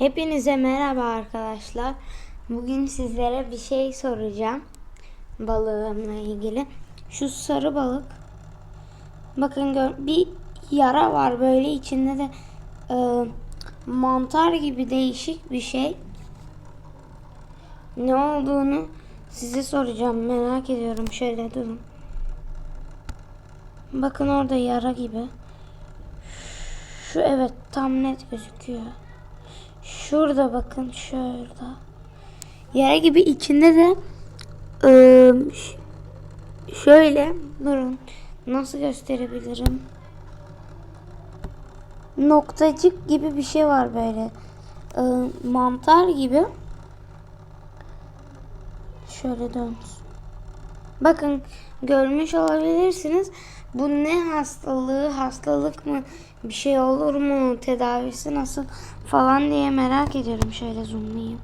Hepinize merhaba arkadaşlar. Bugün sizlere bir şey soracağım. Balığımla ilgili. Şu sarı balık. Bakın bir yara var böyle içinde de e, mantar gibi değişik bir şey. Ne olduğunu size soracağım. Merak ediyorum. Şöyle durun. Bakın orada yara gibi. Şu evet tam net gözüküyor. Şurada bakın şurada. Yara gibi içinde de ıı, şöyle durun. Nasıl gösterebilirim? Noktacık gibi bir şey var böyle. Iı, mantar gibi. Şöyle dön. Bakın görmüş olabilirsiniz. Bu ne hastalığı, hastalık mı, bir şey olur mu, tedavisi nasıl falan diye merak ediyorum. Şöyle zoomlayayım.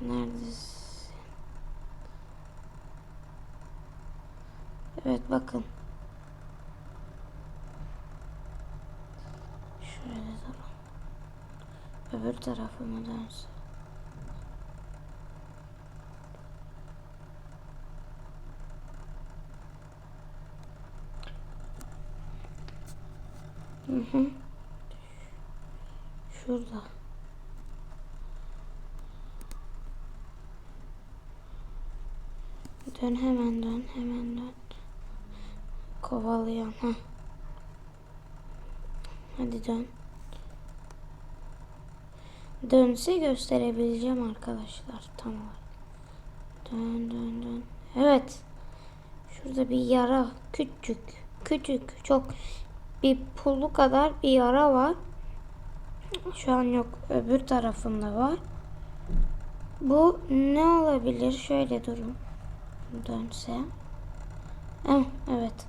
Neredesin? Evet bakın. Şöyle durun. Öbür tarafıma dönsün. Hı hı. Şurada. Dön hemen dön hemen dön. Kovalıyorum ha. Hadi dön. Dönse gösterebileceğim arkadaşlar. Tamam. Dön dön dön. Evet. Şurada bir yara. Küçük. Küçük. Çok bir pulu kadar bir yara var. Şu an yok. Öbür tarafında var. Bu ne olabilir? Şöyle durun. Dönse. Eh, evet.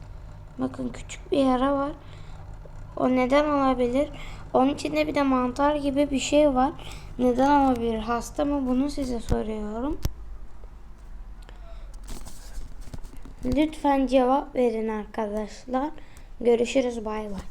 Bakın küçük bir yara var. O neden olabilir? Onun içinde bir de mantar gibi bir şey var. Neden olabilir? Hasta mı? Bunu size soruyorum. Lütfen cevap verin arkadaşlar. Görüşürüz. Bay bay.